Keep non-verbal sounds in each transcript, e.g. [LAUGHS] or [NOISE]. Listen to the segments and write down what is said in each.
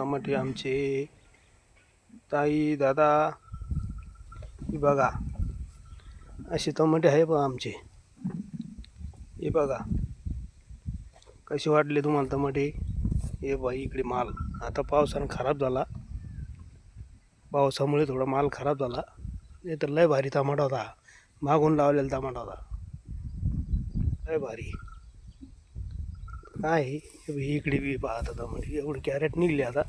टमाटे आमचे. ताई दादा हे बघा. असे टमाटे आहे बघा आमचे. हे बघा. कसे वाटले तुम्हाला टमाटे हे बाई इकडे माल. आता पावसानं खराब झाला. पावसामुळे थोडा माल खराब झाला. नाही तर लय भारी टमाटा होता. मागून लावलेला टमाटा होता. लय भारी. काय इकडे बी पाहत आता म्हणजे एवढे कॅरेट निघले आता.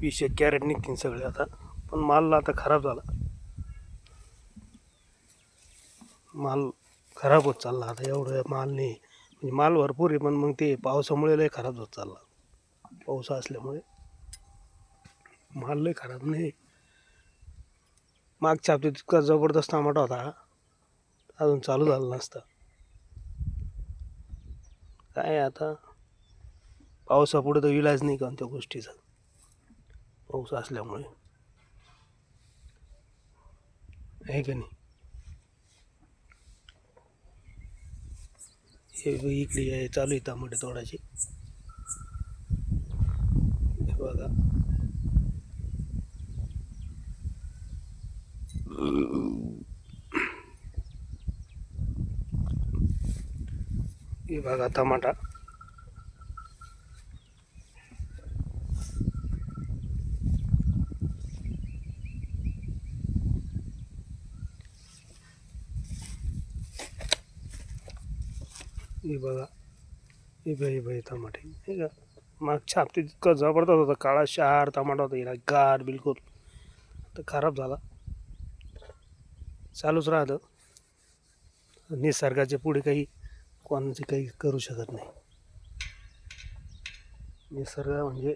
वीस एक कॅरेट निघतील सगळे आता. पण माल आता खराब झाला. माल खराब होत चालला आता एवढं माल नाही. म्हणजे माल भरपूर आहे पण मग ते पावसामुळे लय खराब होत चालला. पाऊस असल्यामुळे. माल लय खराब नाही. मागच्या हप्त्यात इतका जबरदस्त टमाटा होता. अजून चालू झाला नसता. काय आता? पावसापुढे तर इलाज नाही कोणत्या गोष्टीचा? पाऊस असल्यामुळे. आहे का नाही? हे इकडे चालू आहे टमाटे तोडायचे. हे बघा. हे बघा टमाटा. हे बघा हे बघ हे टमाटे. हे का? मागच्या हप्त्यात इतका जबरदस्त होता काळा शहार टमाटा होता हिला गार बिलकुल. तर खराब झाला. चालूच राहतं. निसर्गाच्या पुढे काही कोणाचे काही करू शकत नाही. निसर्ग म्हणजे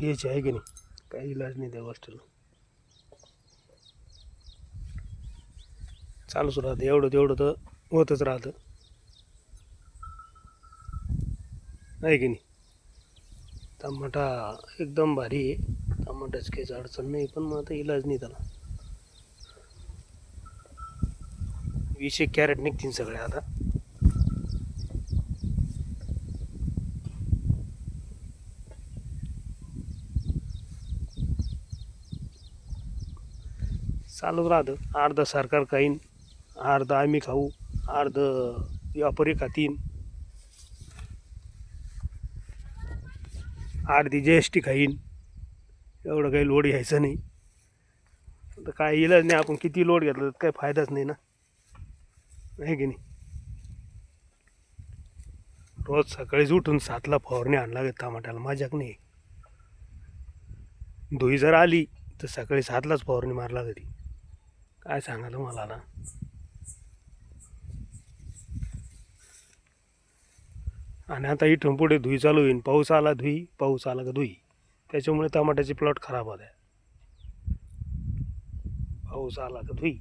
हेच आहे की नाही? काही इलाज नाही त्या गोष्टीला. चालूच राहतं. एवढं तेवढं तर होतच राहतं. आहे की नाही? टमाटा एकदम भारी आहे. टमाट्याच काहीच अडचण नाही पण मग आता इलाज नाही त्याला. वीस एक कॅरेट निघतील सगळे आता. चालूच राहतं. अर्ध सरकार खाईन अर्ध आम्ही खाऊ अर्ध व्यापारी खातीन. अर्धी जी एस टी खाईन. एवढं काही लोड घ्यायचं नाही. तर काय इलाज नाही आपण किती लोड घेतलं तर काही फायदाच नाही ना. आहे की नाही? रोज सकाळीच उठून सातला फवारणी आणला लागेल टमाट्याला. माझ्याक नाही. धुई जर आली तर सकाळी सातलाच फवारणी मारला कधी काय सांगा तुम्हाला ना आणि आता इथून पुढे धुई चालू होईल पाऊस आला धुई पाऊस आला का धुई. त्याच्यामुळे टमाट्याचे प्लॉट खराब होत आहे पाऊस आला का धुई.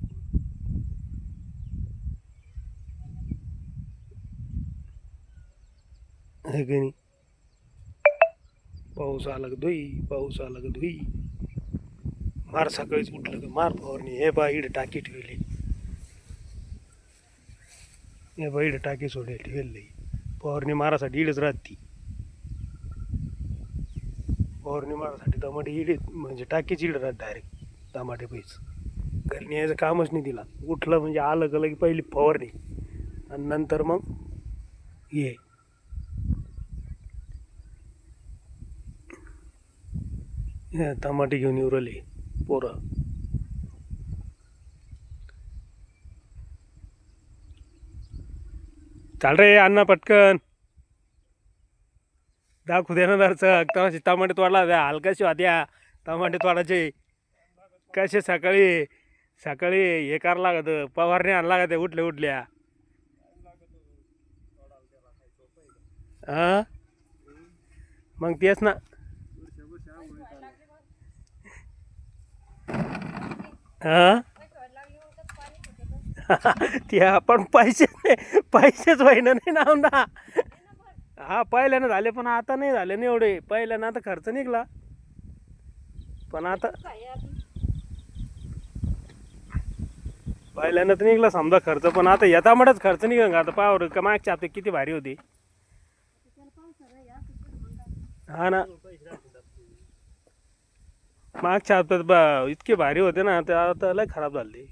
हे की नाही? पाऊस आला का धुई पाऊस आला का धुई. मार सकाळीच उठलं की मार फवारणी. हे बा इड टाकी ठेवली. हे बा इकडे टाकी सोडली ठेवली. फवारणी मारासाठी इडच राहती फवारणी मारासाठी टमाटे इड म्हणजे टाकीच इड राहत डायरेक्ट टमाटे पैस. घरी न्यायचं कामच नाही दिला उठलं म्हणजे आलं गलं की पहिली फवारणी. आणि नंतर मग ये टमाटे घेऊन येऊ राहिले. पोरं. चाल रे अण्णा पटकन. दाखवू दे ना दरचं टमाटे तोडला द्या हलकाशी वाद्या टमाटे तोडायचे. कसे सकाळी सकाळी हे करावं लागत. आणला आण लागत उठल्या उठल्या. हा? मग तेच ना. हा? [LAUGHS] ते आपण पैसे नाही पैसेच व्हायना नाही ना ना हा पहिल्यानं झाले पण आता नाही झाले ना एवढे. पहिल्यानं आता खर्च निघला. पण आता पहिल्यानं तर निघला समजा खर्च पण आता येता खर्च निघा आता पावर का मागच्या आता किती भारी होती? हा ना. मागच्या हप्त्यात बा इतके भारी होते ना ते आता लय खराब झाले.